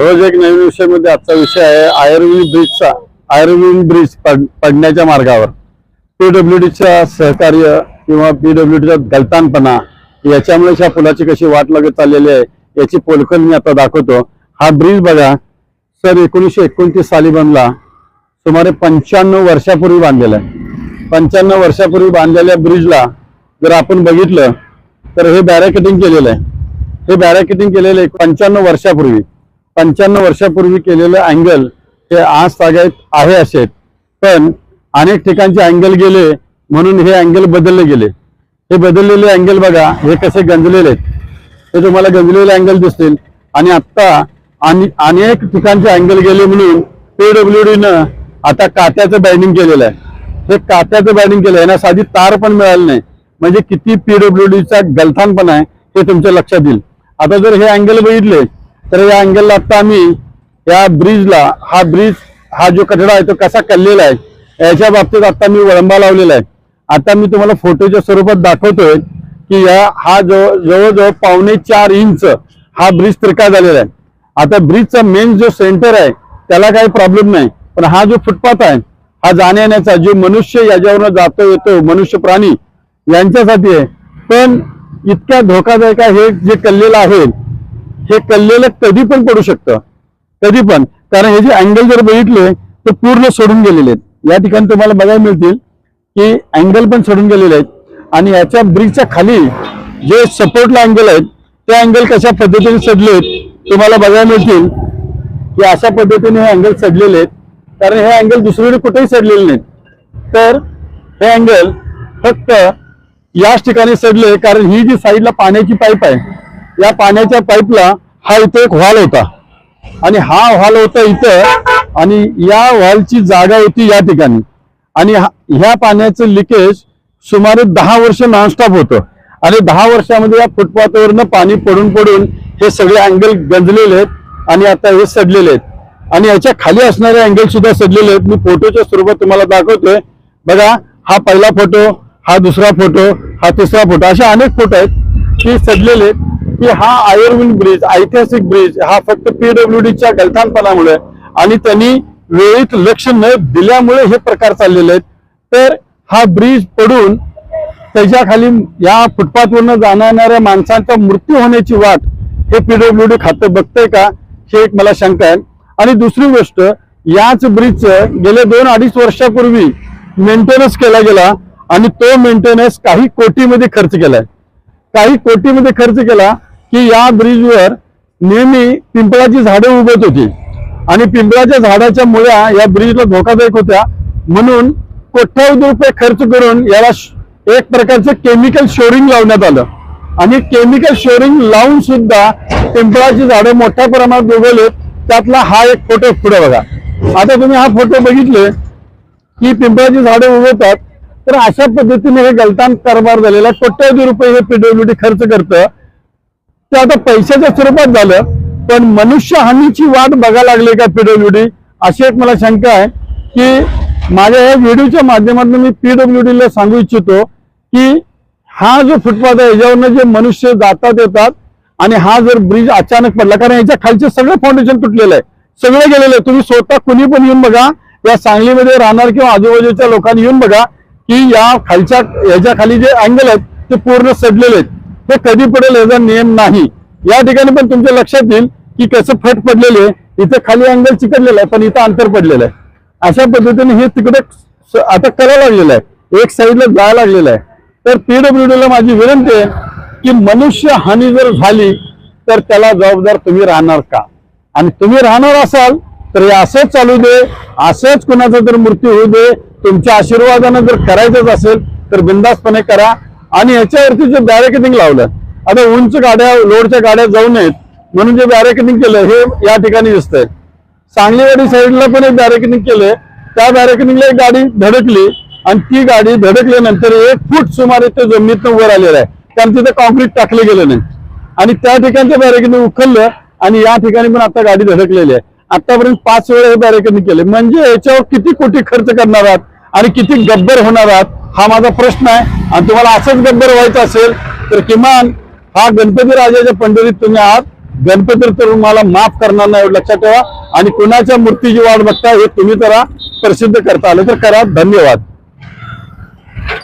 रोज एक नवीन विषयामध्ये आजचा विषय आहे आयुर्वेद ब्रिजचा आयुर्वेद ब्रिज पड- पडण्याच्या मार्गावर. पीडब्ल्यूडीच्या सहकार्य किंवा पीडब्ल्यूडीचा गलतानपणा याच्यामुळे ह्या पुलाची कशी वाट लागत चाललेली आहे याची पोलखल मी आता दाखवतो. हा ब्रिज बघा सर एकोणीसशे एकोणतीस साली बनला. सुमारे पंच्याण्णव वर्षापूर्वी बांधलेला आहे. पंच्याण्णव वर्षापूर्वी बांधलेल्या ब्रिजला जर आपण बघितलं तर हे बॅरिकेटिंग केलेलं आहे. हे बॅरिकेटिंग केलेलं आहे पंच्याण्णव वर्षापूर्वी. पंच्याण्णव वर्षापूर्वी केलेलं अँगल हे आज तागायत आहे असे. आहेत पण अनेक ठिकाणचे अँगल गेले म्हणून हे अँगल बदलले गेले. हे बदललेले अँगल बघा हे कसे गंजलेले आहेत. हे तुम्हाला गंजलेले अँगल दिसतील. आणि आत्ता आणि अनेक ठिकाणचे अँगल गेले म्हणून पीडब्ल्यू डीनं आता कात्याचं बँडिंग केलेलं आहे. हे कात्याचं बँडिंग केलं आहे. ना साधी तार पण मिळाली नाही. म्हणजे किती पीडब्ल्यू डीचा गलथानपणा आहे हे तुमच्या लक्षात येईल. आता जर हे अँगल बघितले तर या अँगलला आता आम्ही या ब्रिजला हा ब्रिज हा जो कठडा आहे तो कसा कललेला आहे याच्या बाबतीत आता मी वळंबा लावलेला आहे. आता मी तुम्हाला फोटोच्या स्वरूपात दाखवतोय की या हा जवळ जवळजवळ पावणे चार इंच हा ब्रिज त्रिका झालेला आहे. आता ब्रिजचा मेन जो सेंटर आहे त्याला काही प्रॉब्लेम नाही. पण हा जो फुटपाथ आहे हा जाण्यायेण्याचा जो मनुष्य याच्यावरनं जातो येतो मनुष्य प्राणी यांच्यासाठी आहे. पण इतक्या धोकादायक आहे हे जे कल्लेलं आहे हे कल्लेलं कधी पण पडू शकतं. कधी पण. कारण हे जे अँगल जर बघितले तर पूर्ण सोडून गेलेले आहेत. या ठिकाणी तुम्हाला बघायला मिळतील की अँगल पण सोडून गेलेले आहेत. आणि याच्या ब्रिजच्या खाली जे सपोर्टला अँगल आहेत ते अँगल कशा पद्धतीने सडलेत तुम्हाला बघायला मिळतील. की अशा पद्धतीने हे अँगल सडलेले आहेत. कारण हे अँगल दुसरीकडे कुठेही सडलेले नाहीत. तर हे अँगल फक्त याच ठिकाणी सडले कारण ही जी साईडला पाण्याची पाईप आहे या पाण्याच्या पाईपला हा इथे एक व्हॉल होता. आणि हा व्हॉल होता इथं आणि या व्हॉलची जागा होती या ठिकाणी. आणि ह्या पाण्याचं लिकेज सुमारे दहा वर्ष नॉनस्टॉप होतं. आणि दहा वर्षामध्ये या फुटपाथवरनं पाणी पडून पडून हे सगळे अँगल गंजलेले आहेत आणि आता हे सडलेले आहेत. आणि याच्या खाली असणारे अँगल सुद्धा सडलेले आहेत. मी फोटोच्या स्वरूपात तुम्हाला दाखवतोय. बघा हा पहिला फोटो हा दुसरा फोटो हा तिसरा फोटो असे अनेक फोटो आहेत. ते सडलेले आहेत. की हा आयुर्वेद ब्रिज ऐतिहासिक ब्रिज हा फक्त पीडब्ल्यूडीच्या गलथानपणामुळे आणि त्यांनी वेळीत लक्ष न दिल्यामुळे हे प्रकार चाललेले आहेत. तर हा ब्रिज पडून त्याच्याखाली या फुटपाथवरनं जाणाऱ्या माणसांचा मृत्यू होण्याची वाट हे पीडब्ल्यूडी खातं बघतंय का? हे एक मला शंका आहे. आणि दुसरी गोष्ट याच ब्रिजचं गेले दोन अडीच वर्षापूर्वी मेंटेनन्स केला गेला आणि तो मेंटेनन्स काही कोटीमध्ये खर्च केलाय. काही कोटीमध्ये खर्च केला की या ब्रिजवर नेहमी पिंपळाची झाडे उगत होती. आणि पिंपळाच्या झाडाच्या मुळ्या या ब्रिजला धोकादायक होत्या. म्हणून कोट्यावधी रुपये खर्च करून याला एक प्रकारचं केमिकल शोरिंग लावण्यात आलं. आणि केमिकल शोरिंग लावून सुद्धा पिंपळाची झाडं मोठ्या प्रमाणात उगवलेत त्यातला हा एक फोटो पुढे बघा. आता तुम्ही हा फोटो बघितले की पिंपळाची झाडं उगवतात. तर अशा पद्धतीने हे गलतान कारभार झालेला कोट्यावधी रुपये हे पीडब्ल्यूडी खर्च करतं. ते आता पैशाच्या स्वरूपात झालं पण मनुष्य हानीची वाट बघायला लागली का पीडब्ल्यूडी अशी एक मला शंका आहे की माझ्या या व्हिडिओच्या माध्यमातून मी पीडब्ल्यूडीला सांगू इच्छितो की हा जो फुटपाथ आहे याच्यावरनं जे मनुष्य जातात येतात आणि हा जर ब्रिज अचानक पडला कारण याच्या खालचे सगळं फाउंडेशन तुटलेलं आहे. सगळं गेलेलं आहे. तुम्ही स्वतः कुणी पण येऊन बघा या सांगलीमध्ये राहणार किंवा आजूबाजूच्या लोकांनी येऊन बघा की या खालच्या याच्या खाली जे अँगल आहेत ते पूर्ण सडलेले आहेत. हे कधी पडेल याचा नियम नाही. या ठिकाणी पण तुमच्या लक्षात येईल की कसं फट पडलेले इथं खाली अँगल चिकटलेलं आहे पण इथं अंतर पडलेलं आहे. अशा पद्धतीने हे तिकडे आता करायला लागलेलं आहे. एक साईडला जायला लागलेलं आहे. तर पीडब्ल्यूडीला माझी विनंती आहे की मनुष्य हानी जर झाली तर त्याला जबाबदार तुम्ही राहणार का? आणि तुम्ही राहणार असाल तर हे असंच चालू दे. असंच कुणाचा जर मृत्यू होऊ दे. तुमच्या आशीर्वादानं जर करायचंच असेल तर बिंदासपणे करा. आणि याच्यावरती जे बॅरिकेडिंग लावलं आता उंच गाड्या लोडच्या गाड्या जाऊ नयेत म्हणून जे बॅरिकेडिंग केलं हे या ठिकाणी दिसतंय. सांगलीवाडी साईडला पण एक बॅरिकेडिंग केलंय. त्या बॅरिकेडिंगला एक गाडी धडकली आणि ती गाडी धडकल्यानंतर एक फूट सुमारे ते जमिनीतनं वर आलेलं आहे. कारण तिथे कॉन्क्रीट टाकलं गेलं नाही. आणि त्या ठिकाणचं बॅरिकेडिंग उखललं आणि या ठिकाणी पण आता गाडी धडकलेली आहे. आतापर्यंत पाच वेळा हे बॅरिकेडिंग केले म्हणजे याच्यावर किती कोटी खर्च करणार आहात आणि किती गब्बर होणार आहात हा माझा प्रश्न आहे. आणि तुम्हाला असंच गब्बर व्हायचं असेल तर किमान हा गणपती राजाच्या पंढरीत तुम्ही आहात. गणपती तर तुम्हाला माफ करणार नाही लक्षात ठेवा. आणि कुणाच्या मूर्तीची वाट बघता हे तुम्ही जरा प्रसिद्ध करता आलं तर करा. धन्यवाद.